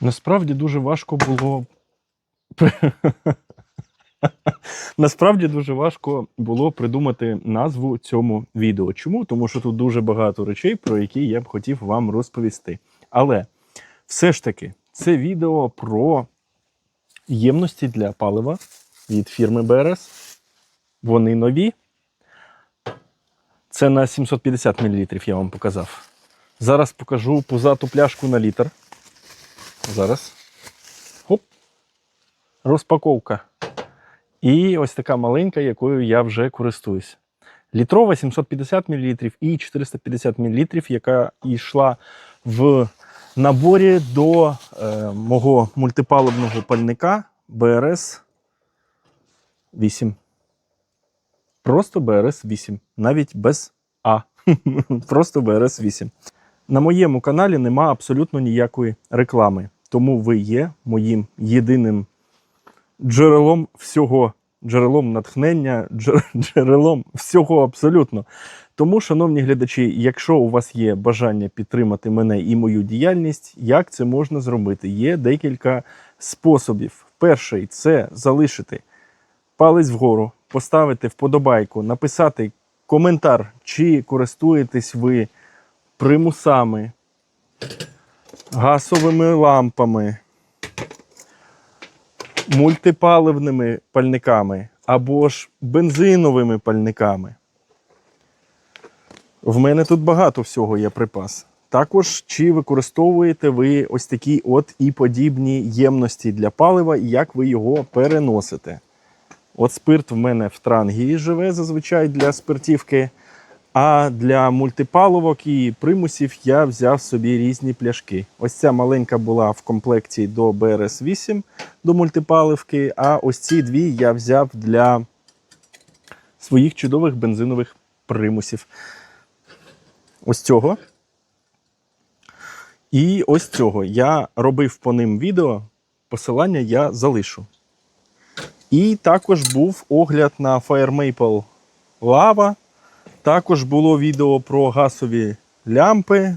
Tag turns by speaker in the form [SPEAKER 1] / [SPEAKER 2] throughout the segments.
[SPEAKER 1] Насправді дуже важко було. Насправді дуже важко було придумати назву цьому відео. Чому? Тому що тут дуже багато речей, про які я б хотів вам розповісти. Але все ж таки, це відео про ємності для палива від фірми БРС. Вони нові. Це на 750 мл я вам показав. Зараз покажу пузату пляшку на літр. Зараз. Хоп. Розпаковка. І ось така маленька, якою я вже користуюсь. Літрова 750 мл і 450 мл, яка йшла в наборі до е, мого мультипаливного пальника БРС 8. Просто БРС 8. Навіть без А. Просто БРС 8. На моєму каналі нема абсолютно ніякої реклами. Тому ви є моїм єдиним джерелом всього, джерелом натхнення, джерелом всього абсолютно. Тому, шановні глядачі, якщо у вас є бажання підтримати мене і мою діяльність, як це можна зробити? Є декілька способів. Перший це залишити палець вгору, поставити вподобайку, написати коментар, чи користуєтесь ви примусами, гасовими лампами, мультипаливними пальниками або ж бензиновими пальниками. В мене тут багато всього є припас. Також чи використовуєте ви ось такі от і подібні ємності для палива, і як ви його переносите? От спирт в мене в трангії живе зазвичай для спиртівки. А для мультипаливок і примусів я взяв собі різні пляшки. Ось ця маленька була в комплекті до БРС 8 до мультипаливки, а ось ці дві я взяв для своїх чудових бензинових примусів. Ось цього. І ось цього. Я робив по ним відео. Посилання я залишу. І також був огляд на Fire Maple Lava. Також було відео про газові лямпи.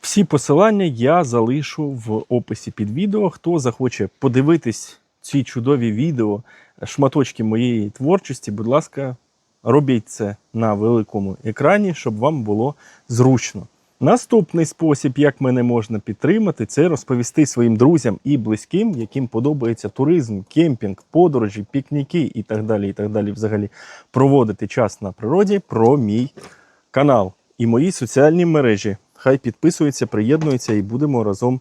[SPEAKER 1] Всі посилання я залишу в описі під відео. Хто захоче подивитись ці чудові відео, шматочки моєї творчості, будь ласка, робіть це на великому екрані, щоб вам було зручно. Наступний спосіб, як мене можна підтримати, це розповісти своїм друзям і близьким, яким подобається туризм, кемпінг, подорожі, пікніки і так далі. І так далі. Взагалі проводити час на природі про мій канал і мої соціальні мережі. Хай підписуються, приєднуються і будемо разом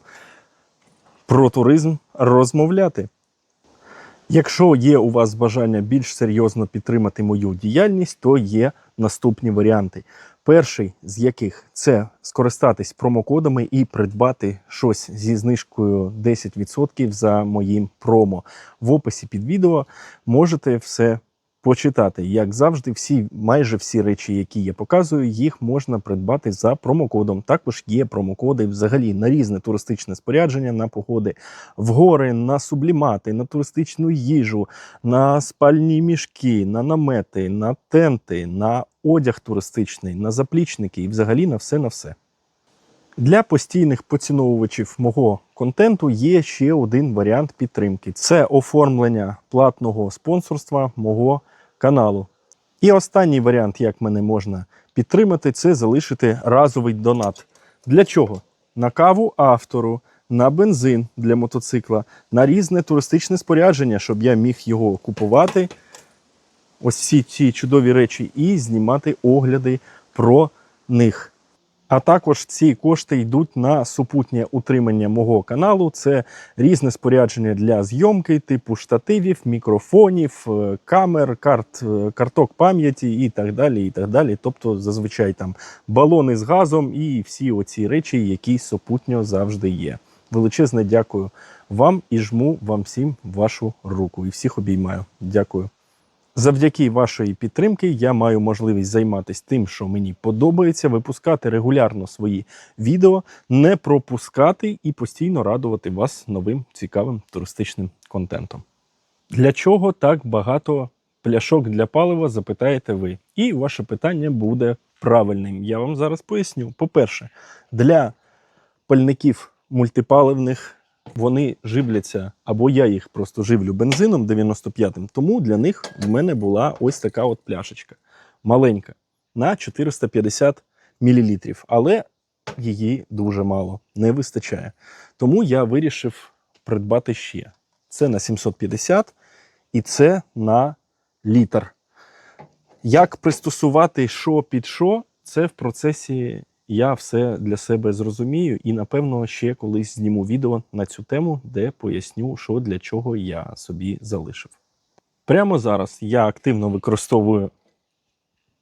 [SPEAKER 1] про туризм розмовляти. Якщо є у вас бажання більш серйозно підтримати мою діяльність, то є наступні варіанти. Перший з яких це скористатись промокодами і придбати щось зі знижкою 10% за моїм промо. В описі під відео можете все почитати. Як завжди, всі, майже всі речі, які я показую, їх можна придбати за промокодом. Також є промокоди взагалі на різне туристичне спорядження, на походи в гори, на сублімати, на туристичну їжу, на спальні мішки, на намети, на тенти, на одяг туристичний, на заплічники і взагалі на все на все. Для постійних поціновувачів мого контенту є ще один варіант підтримки: це оформлення платного спонсорства мого каналу. І останній варіант, як мене можна підтримати, це залишити разовий донат. Для чого? На каву автору, на бензин для мотоцикла, на різне туристичне спорядження, щоб я міг його купувати. Ось всі ці чудові речі і знімати огляди про них. А також ці кошти йдуть на супутнє утримання мого каналу. Це різне спорядження для зйомки, типу штативів, мікрофонів, е, камер, карт, е, карток пам'яті і так далі. і так далі. Тобто, зазвичай там балони з газом і всі оці речі, які супутньо завжди є. Величезне дякую вам і жму вам всім вашу руку. І всіх обіймаю. Дякую. Завдяки вашої підтримки я маю можливість займатися тим, що мені подобається, випускати регулярно свої відео, не пропускати і постійно радувати вас новим цікавим туристичним контентом. Для чого так багато пляшок для палива, запитаєте ви? І ваше питання буде правильним. Я вам зараз поясню. По-перше, для пальників мультипаливних вони живляться, або я їх просто живлю бензином 95-м, тому для них в мене була ось така от пляшечка. Маленька, на 450 мл. Але її дуже мало, не вистачає. Тому я вирішив придбати ще. Це на 750 і це на літр. Як пристосувати що під що, це в процесі я все для себе зрозумію і, напевно, ще колись зніму відео на цю тему, де поясню, що для чого я собі залишив. Прямо зараз я активно використовую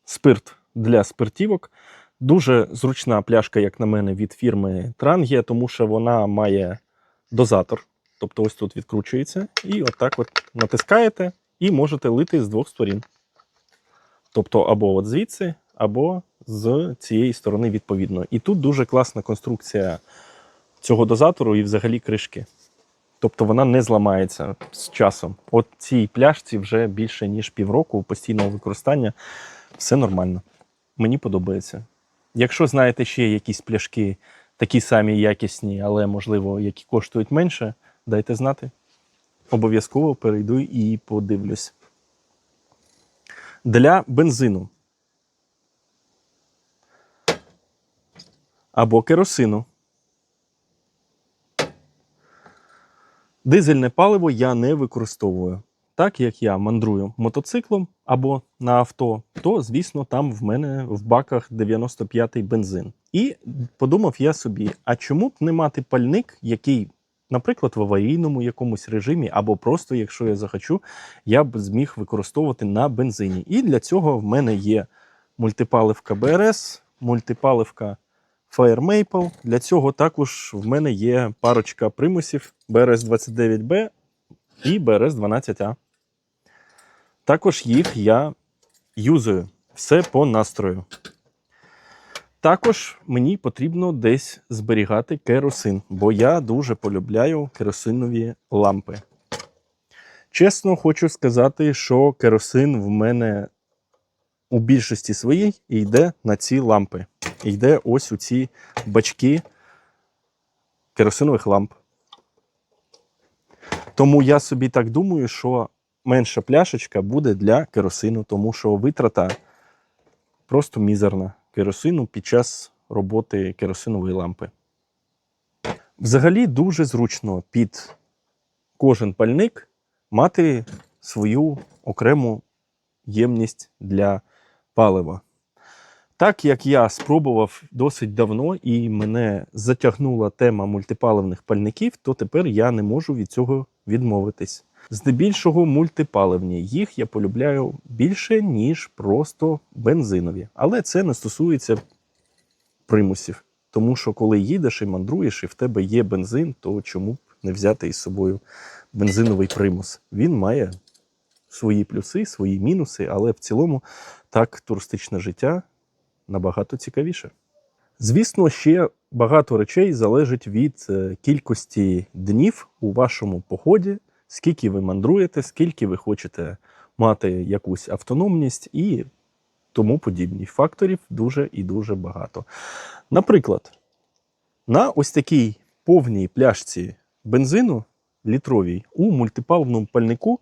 [SPEAKER 1] спирт для спиртівок. Дуже зручна пляшка, як на мене, від фірми Trangia, тому що вона має дозатор. Тобто ось тут відкручується, і отак от натискаєте і можете лити з двох сторін. Тобто або от звідси, або з цієї сторони відповідно. І тут дуже класна конструкція цього дозатору і взагалі кришки. Тобто вона не зламається з часом. От цій пляшці вже більше ніж півроку постійного використання. Все нормально. Мені подобається. Якщо знаєте ще якісь пляшки, такі самі якісні, але можливо, які коштують менше, дайте знати. Обов'язково перейду і подивлюсь. Для бензину або керосину. Дизельне паливо я не використовую. Так як я мандрую мотоциклом або на авто, то, звісно, там в мене в баках 95-й бензин. І подумав я собі: а чому б не мати пальник, який, наприклад, в аварійному якомусь режимі, або просто, якщо я захочу, я б зміг використовувати на бензині. І для цього в мене є мультипаливка БРС, мультипаливка Fire Maple. Для цього також в мене є парочка примусів BRS 29B і BRS 12A. Також їх я юзаю все по настрою. Також мені потрібно десь зберігати керосин, бо я дуже полюбляю керосинові лампи. Чесно, хочу сказати, що керосин в мене у більшості своїй йде на ці лампи. Йде ось у ці бачки керосинових ламп. Тому я собі так думаю, що менша пляшечка буде для керосину, тому що витрата просто мізерна керосину під час роботи керосинової лампи. Взагалі дуже зручно під кожен пальник мати свою окрему ємність для палива. Так як я спробував досить давно і мене затягнула тема мультипаливних пальників, то тепер я не можу від цього відмовитись. Здебільшого мультипаливні. Їх я полюбляю більше, ніж просто бензинові. Але це не стосується примусів. Тому що коли їдеш і мандруєш, і в тебе є бензин, то чому б не взяти із собою бензиновий примус? Він має свої плюси, свої мінуси, але в цілому так туристичне життя набагато цікавіше. Звісно, ще багато речей залежить від е, кількості днів у вашому поході, скільки ви мандруєте, скільки ви хочете мати якусь автономність і тому подібні. Факторів дуже і дуже багато. Наприклад, на ось такій повній пляшці бензину літровій у мультипаливному пальнику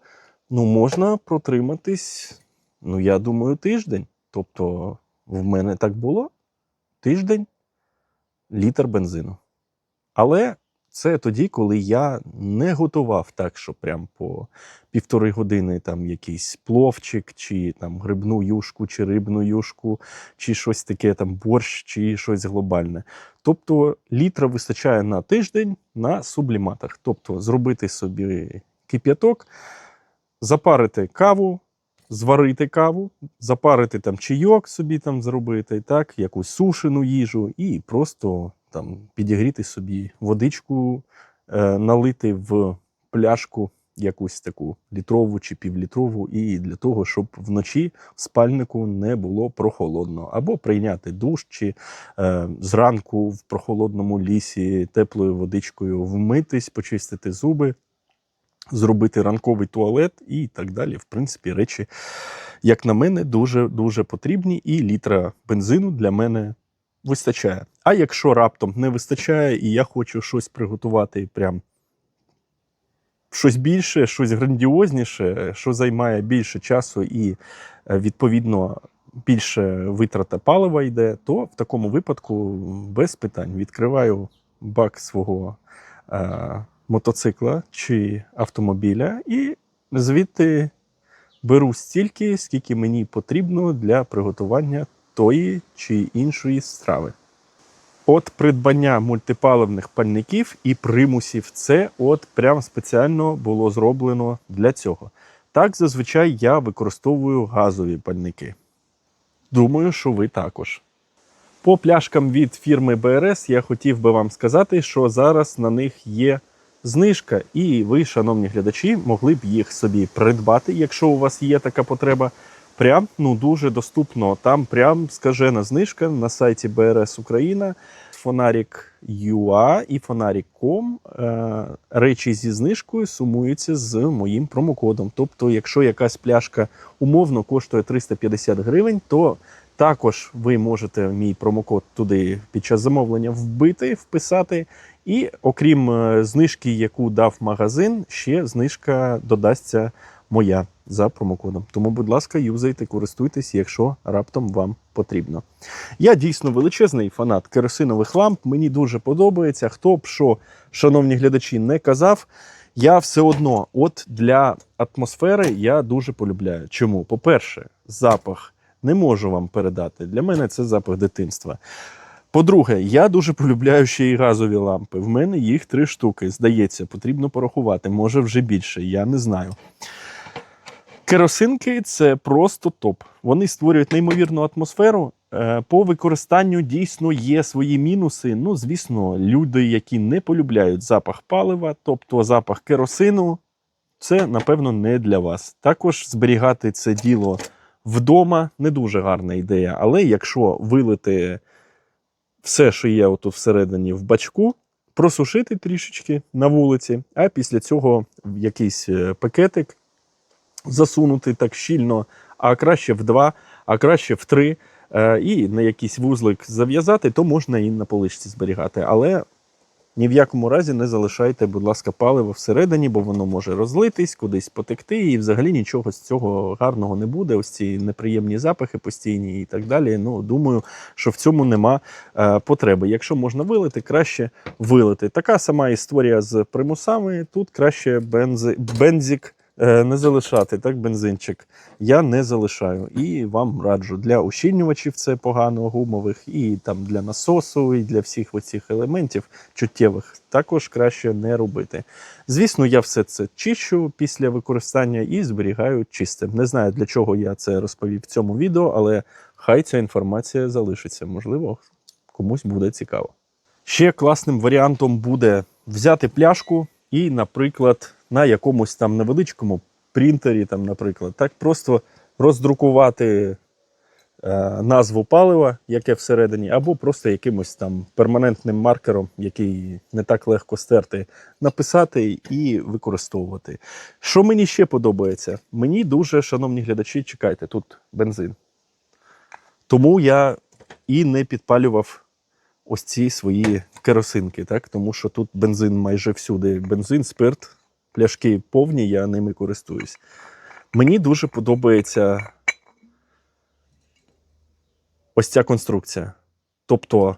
[SPEAKER 1] ну, можна протриматись, ну, я думаю, тиждень. Тобто, в мене так було тиждень літр бензину. Але це тоді, коли я не готував так, що прям по півтори години там якийсь пловчик, чи там грибну юшку, чи рибну юшку, чи щось таке, там борщ, чи щось глобальне. Тобто літра вистачає на тиждень на субліматах. Тобто зробити собі кип'яток, запарити каву, зварити каву, запарити там чайок собі там зробити, так, якусь сушену їжу, і просто там підігріти собі водичку, е, налити в пляшку якусь таку літрову чи півлітрову, і для того, щоб вночі в спальнику не було прохолодно, або прийняти душ, чи е, зранку в прохолодному лісі теплою водичкою вмитись, почистити зуби зробити ранковий туалет і так далі. В принципі, речі, як на мене, дуже дуже потрібні, і літра бензину для мене вистачає. А якщо раптом не вистачає, і я хочу щось приготувати прям щось більше, щось грандіозніше, що займає більше часу і, е, відповідно, більше витрата палива йде, то в такому випадку без питань відкриваю бак свого е, мотоцикла чи автомобіля і звідти беру стільки, скільки мені потрібно для приготування тої чи іншої страви. От придбання мультипаливних пальників і примусів це от прям спеціально було зроблено для цього. Так зазвичай я використовую газові пальники. Думаю, що ви також. По пляшкам від фірми БРС я хотів би вам сказати, що зараз на них є знижка, і ви, шановні глядачі, могли б їх собі придбати, якщо у вас є така потреба. Прям ну дуже доступно. Там прям скажена знижка на сайті БРС Україна. Фонарік UA і Фонарік.com е, речі зі знижкою сумуються з моїм промокодом. Тобто, якщо якась пляшка умовно коштує 350 гривень, то також ви можете мій промокод туди під час замовлення вбити, вписати. І окрім е, знижки, яку дав магазин, ще знижка додасться моя за промокодом. Тому, будь ласка, юзайте, користуйтесь, якщо раптом вам потрібно. Я дійсно величезний фанат керосинових ламп. Мені дуже подобається. Хто б що, шановні глядачі, не казав. Я все одно, от для атмосфери, я дуже полюбляю. Чому? По-перше, запах не можу вам передати. Для мене це запах дитинства. По-друге, я дуже полюбляю ще й газові лампи. В мене їх три штуки. Здається, потрібно порахувати. Може вже більше, я не знаю. Керосинки це просто топ. Вони створюють неймовірну атмосферу. Е, По використанню дійсно є свої мінуси. Ну, звісно, люди, які не полюбляють запах палива, тобто запах керосину, це напевно не для вас. Також зберігати це діло вдома не дуже гарна ідея. Але якщо вилити все, що є отут всередині в бачку, просушити трішечки на вулиці, а після цього в якийсь е, пакетик засунути так щільно, а краще в два, а краще в три, е, і на якийсь вузлик зав'язати, то можна і на поличці зберігати. Але ні в якому разі не залишайте, будь ласка, паливо всередині, бо воно може розлитись, кудись потекти, і взагалі нічого з цього гарного не буде. Ось ці неприємні запахи постійні і так далі. Ну, думаю, що в цьому нема е, потреби. Якщо можна вилити, краще вилити. Така сама історія з примусами. Тут краще бензи, бензик е, не залишати, так, бензинчик. Я не залишаю. І вам раджу для ущільнювачів це погано, гумових, і там для насосу, і для всіх оцих елементів чуттєвих також краще не робити. Звісно, я все це чищу після використання і зберігаю чистим. Не знаю, для чого я це розповів в цьому відео, але хай ця інформація залишиться. Можливо, комусь буде цікаво. Ще класним варіантом буде взяти пляшку і, наприклад, на якомусь там невеличкому принтері, там, наприклад, так просто роздрукувати е, назву палива, яке всередині, або просто якимось там перманентним маркером, який не так легко стерти, написати і використовувати. Що мені ще подобається? Мені дуже, шановні глядачі, чекайте, тут бензин. Тому я і не підпалював ось ці свої керосинки, так? тому що тут бензин майже всюди. Бензин, спирт, пляшки повні, я ними користуюсь. Мені дуже подобається ось ця конструкція. Тобто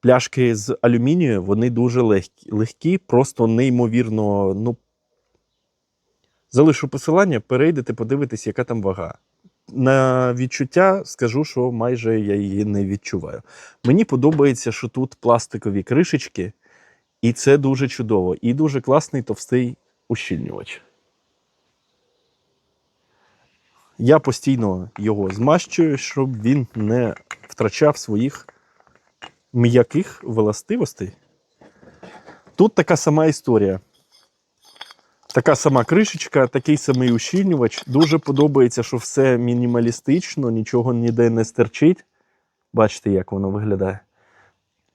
[SPEAKER 1] пляшки з алюмінію, вони дуже легкі, легкі просто неймовірно. Ну, залишу посилання, перейдете, подивитесь, яка там вага. На відчуття скажу, що майже я її не відчуваю. Мені подобається, що тут пластикові кришечки, і це дуже чудово. І дуже класний товстий ущільнювач. Я постійно його змащую, щоб він не втрачав своїх м'яких властивостей. Тут така сама історія. Така сама кришечка, такий самий ущільнювач. Дуже подобається, що все мінімалістично, нічого ніде не стерчить. Бачите, як воно виглядає.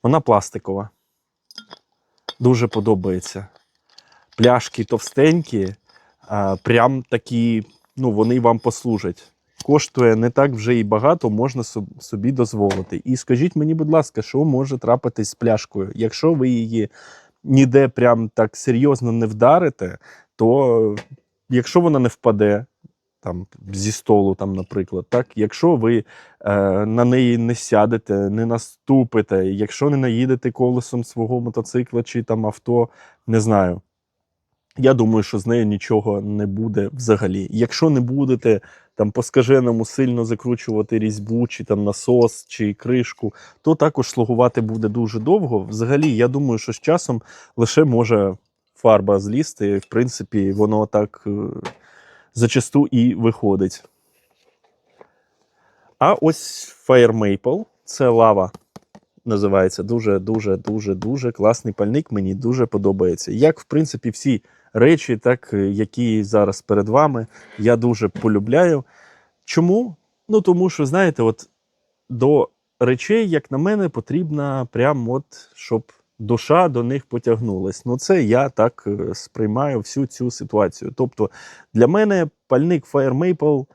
[SPEAKER 1] Вона пластикова. Дуже подобається. Пляшки товстенькі, а, прям такі, ну, вони вам послужать. Коштує не так вже і багато, можна собі дозволити. І скажіть мені, будь ласка, що може трапитись з пляшкою? Якщо ви її ніде прям так серйозно не вдарите, то якщо вона не впаде там, зі столу, там, наприклад, так, якщо ви е, на неї не сядете, не наступите, якщо не наїдете колесом свого мотоцикла чи там авто, не знаю. Я думаю, що з нею нічого не буде взагалі. Якщо не будете там по скаженому сильно закручувати різьбу, чи там насос, чи кришку, то також слугувати буде дуже довго. Взагалі, я думаю, що з часом лише може фарба злізти. В принципі, воно так е, зачасту і виходить. А ось Fire Maple це лава. Називається дуже, дуже, дуже, дуже класний пальник. Мені дуже подобається. Як, в принципі, всі речі, так, е, які зараз перед вами, я дуже полюбляю. Чому? Ну, тому що, знаєте, от до речей, як на мене, потрібна прям от, щоб душа до них потягнулась. Ну, це я так е, сприймаю всю цю ситуацію. Тобто, для мене пальник Fire Maple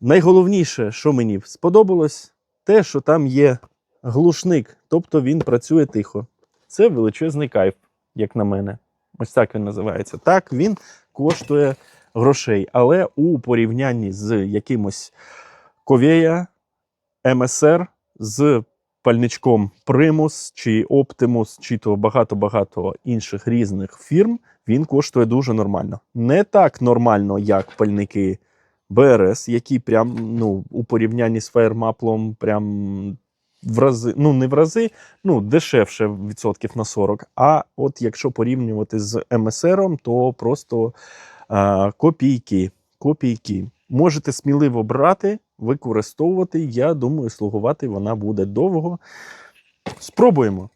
[SPEAKER 1] найголовніше, що мені сподобалось, те, що там є глушник, тобто він працює тихо. Це величезний кайф, як на мене. Ось так він називається. Так, він коштує грошей, але у порівнянні з якимось Ковея, МСР, з пальничком Primus чи Optimus, чи то багато-багато інших різних фірм, він коштує дуже нормально. Не так нормально, як пальники БРС, які прям ну, у порівнянні з Firemaple прям в рази, ну не в рази, ну дешевше відсотків на 40. А от якщо порівнювати з МСРом, то просто а, копійки. Копійки. Можете сміливо брати, використовувати. Я думаю, слугувати вона буде довго. Спробуємо.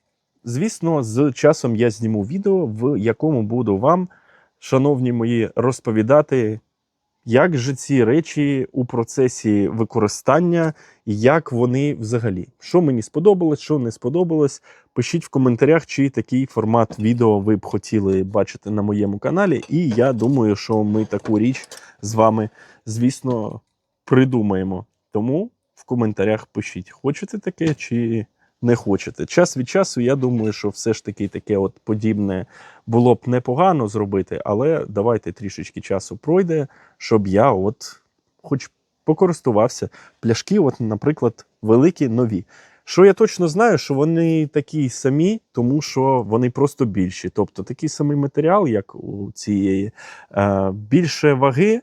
[SPEAKER 1] Звісно, з часом я зніму відео, в якому буду вам, шановні мої, розповідати, як же ці речі у процесі використання, як вони взагалі. Що мені сподобалось, що не сподобалось. Пишіть в коментарях, чи такий формат відео ви б хотіли бачити на моєму каналі. І я думаю, що ми таку річ з вами, звісно, придумаємо. Тому в коментарях пишіть, хочете таке чи не хочете. Час від часу, я думаю, що все ж таки таке от подібне було б непогано зробити, але давайте трішечки часу пройде, щоб я от хоч покористувався. Пляшки, от, наприклад, великі нові. Що я точно знаю, що вони такі самі, тому що вони просто більші. Тобто такий самий матеріал, як у цієї, е, більше ваги,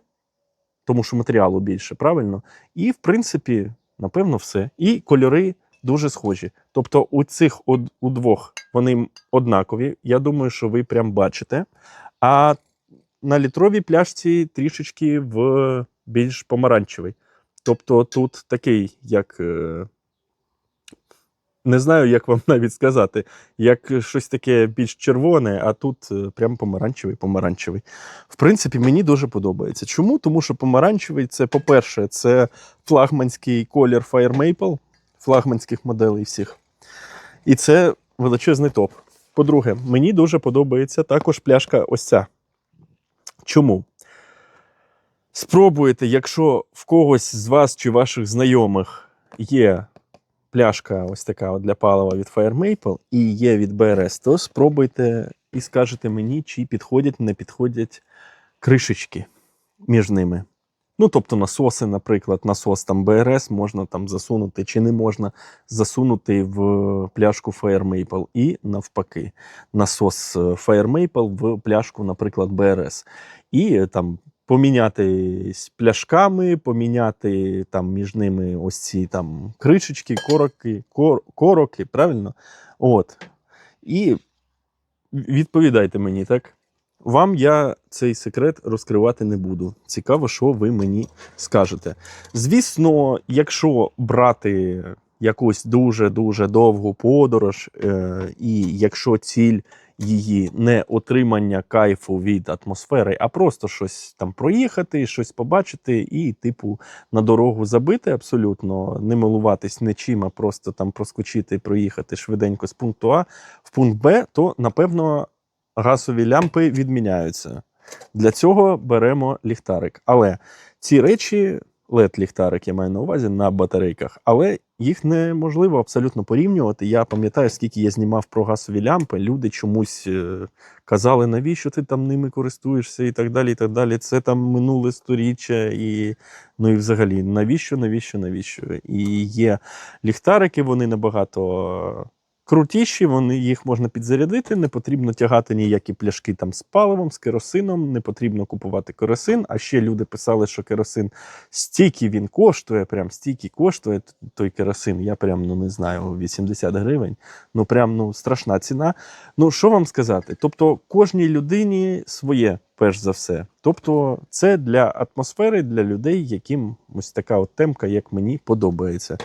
[SPEAKER 1] тому що матеріалу більше, правильно? І, в принципі, напевно, все. І кольори дуже схожі. Тобто, у цих удвох вони однакові. Я думаю, що ви прям бачите. А на літровій пляшці трішечки в більш помаранчевий. Тобто тут такий, як. Е, Не знаю, як вам навіть сказати, як щось таке більш червоне, а тут е, прям помаранчевий, помаранчевий. В принципі, мені дуже подобається. Чому? Тому що помаранчевий це, по-перше, це флагманський колір Fire Maple, флагманських моделей всіх. І це величезний топ. По-друге, мені дуже подобається також пляшка ось ця. Чому? Спробуйте, якщо в когось з вас чи ваших знайомих є пляшка ось така от для палива від Fire Maple і є від BRS, то спробуйте і скажете мені, чи підходять, не підходять кришечки між ними. Ну, тобто насоси, наприклад, насос там BRS можна там засунути, чи не можна засунути в пляшку Fire Maple і навпаки, насос е, Fire Maple в пляшку, наприклад, BRS. І е, там помінятись пляшками, поміняти там між ними ось ці там кришечки, короки, кор, короки, правильно? От. І відповідайте мені, так? Вам я цей секрет розкривати не буду. Цікаво, що ви мені скажете. Звісно, якщо брати якусь дуже-дуже довгу подорож, е, і якщо ціль її не отримання кайфу від атмосфери, а просто щось там проїхати, щось побачити, і, типу, на дорогу забити абсолютно, не милуватись нічим, а просто там проскочити проїхати швиденько з пункту А в пункт Б, то напевно газові лямпи відміняються. Для цього беремо ліхтарик. Але ці речі, led ліхтарик я маю на увазі на батарейках. Але їх неможливо абсолютно порівнювати. Я пам'ятаю, скільки я знімав про газові лямпи. Люди чомусь е, казали, навіщо ти там ними користуєшся, і так далі. і так далі. Це там минуле сторіччя, і ну і взагалі, навіщо, навіщо, навіщо? І є ліхтарики, вони набагато. Крутіші, вони їх можна підзарядити, не потрібно тягати ніякі пляшки там з паливом, з керосином, не потрібно купувати керосин. А ще люди писали, що керосин стільки він коштує, прям стільки коштує той керосин. Я прям ну не знаю, 80 гривень. Ну прям ну страшна ціна. Ну що вам сказати? Тобто, кожній людині своє, перш за все. Тобто, це для атмосфери, для людей, яким ось така от темка, як мені подобається.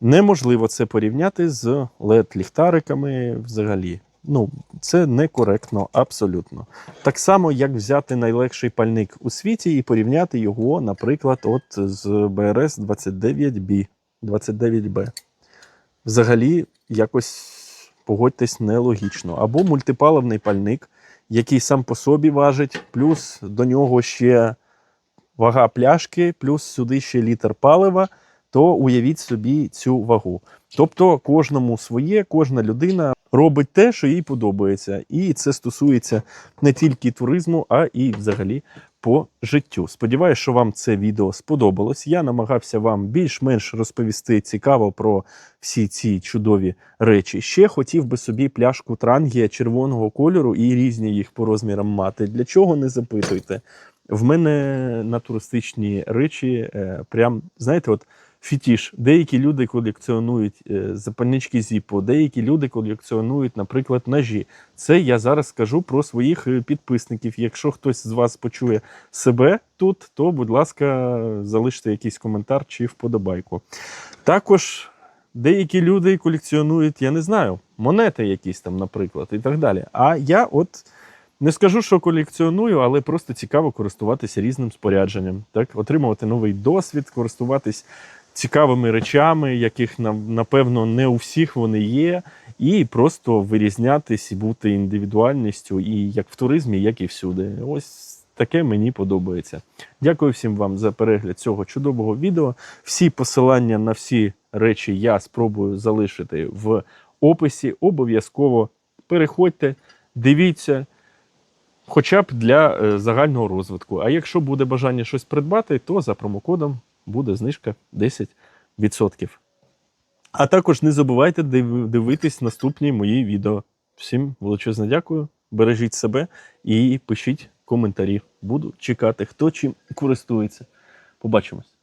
[SPEAKER 1] Неможливо це порівняти з LED-ліхтариками взагалі. Ну, це некоректно абсолютно. Так само, як взяти найлегший пальник у світі і порівняти його, наприклад, от з BRS 29B, 29B. Взагалі, якось погодьтесь, нелогічно. Або мультипаливний пальник, який сам по собі важить, плюс до нього ще вага пляшки, плюс сюди ще літр палива, то уявіть собі цю вагу. Тобто кожному своє, кожна людина робить те, що їй подобається. І це стосується не тільки туризму, а і взагалі по життю. Сподіваюсь, що вам це відео сподобалось. Я намагався вам більш-менш розповісти цікаво про всі ці чудові речі. Ще хотів би собі пляшку трангія червоного кольору і різні їх по розмірам мати. Для чого не запитуйте? В мене на туристичні речі, е, прям знаєте, от фітіш. Деякі люди колекціонують е, запальнички Зіпо, деякі люди колекціонують, наприклад, ножі. Це я зараз скажу про своїх е, підписників. Якщо хтось з вас почує себе тут, то, будь ласка, залиште якийсь коментар чи вподобайку. Також деякі люди колекціонують, я не знаю, монети якісь там, наприклад, і так далі. А я от. Не скажу, що колекціоную, але просто цікаво користуватися різним спорядженням, так отримувати новий досвід, користуватись цікавими речами, яких на- напевно не у всіх вони є, і просто вирізнятись і бути індивідуальністю, і як в туризмі, як і всюди. Ось таке мені подобається. Дякую всім вам за перегляд цього чудового відео. Всі посилання на всі речі я спробую залишити в описі. Обов'язково переходьте, дивіться хоча б для е, загального розвитку. А якщо буде бажання щось придбати, то за промокодом буде знижка 10%. А також не забувайте дивитись наступні мої відео. Всім величезне дякую, бережіть себе і пишіть коментарі. Буду чекати, хто чим користується. Побачимось.